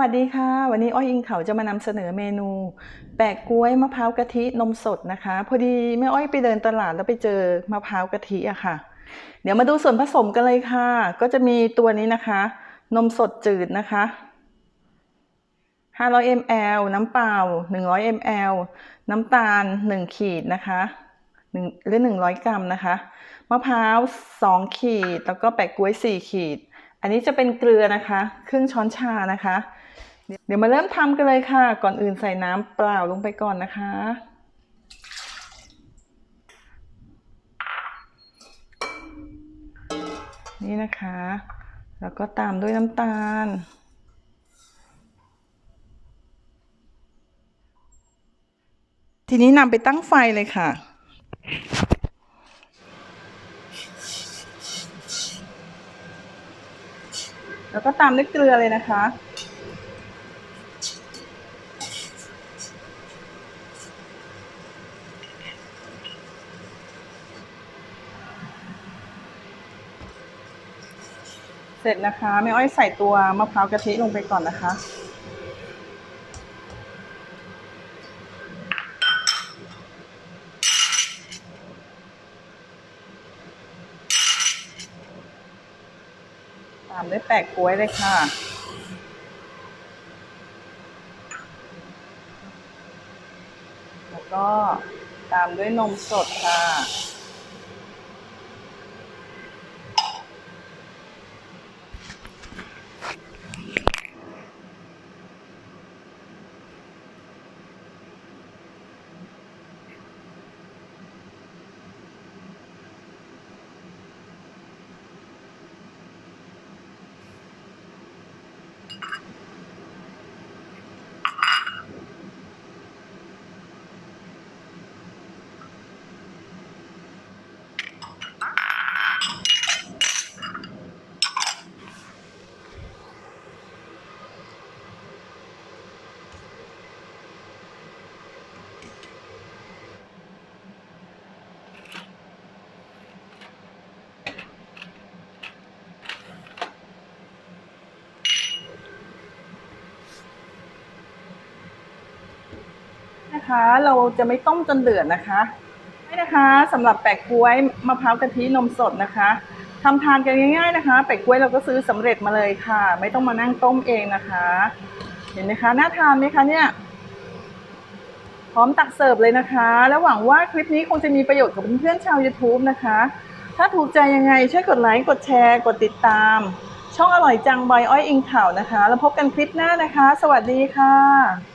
วัสดีค่ะ วันนี้อ้อยอิงเขาจะมานำเสนอเมนู แปะกล้วยมะพร้าวกะทินมสดนะคะ พอดีแม่อ้อยไปเดินตลาดแล้วไปเจอมะพร้าวกะทิอะค่ะ เดี๋ยวมาดูส่วนผสมกันเลยค่ะ ก็จะมีตัวนี้นะคะ นมสดจืดนะคะ 500 ml น้ำเปล่า 100 ml น้ำตาล 1 ขีดนะคะหนึ่งหรือ 100 กรัมนะคะ มะพร้าว 2 ขีด แล้วก็แปะกล้วย 4 ขีด อันนี้จะเป็นเกลือนะคะ ครึ่งช้อนชานะคะ เดี๋ยวมาเริ่มทำกันเลยค่ะ ก่อนอื่นใส่น้ำเปล่าลงไปก่อนนะคะ นี่นะคะ แล้วก็ตามด้วยน้ำตาลทีนี้นำไปตั้งไฟเลยค่ะ แล้วก็ตามด้วยเกลือเลยนะคะ เสร็จนะคะแม่อ้อยใส่ตัวมะพร้าวกะทิลงไปก่อนนะคะ ตามด้วยแปะกล้วยเลยค่ะ แล้วก็ตามด้วยนมสดค่ะ เราจะไม่ต้มจนเดือดนะคะไม่นะคะสำหรับแปะกล้วยมะพร้าวกะทินมสดนะคะทำทานกันง่าย ๆนะคะ แปะกล้วยเราก็ซื้อสำเร็จมาเลยค่ะ ไม่ต้องมานั่งต้มเองนะคะ เห็นไหมคะน่าทานไหมคะเนี่ยพร้อมตักเสิร์ฟเลยนะคะ แล้วหวังว่าคลิปนี้คงจะมีประโยชน์กับเพื่อนๆชาว YouTube นะคะ ถ้าถูกใจยังไงช่วยกดไลค์ กดแชร์ กดติดตาม ช่องอร่อยจังบอยอ้อยอิงข่าวนะคะ แล้วพบกันคลิปหน้านะคะ สวัสดีค่ะ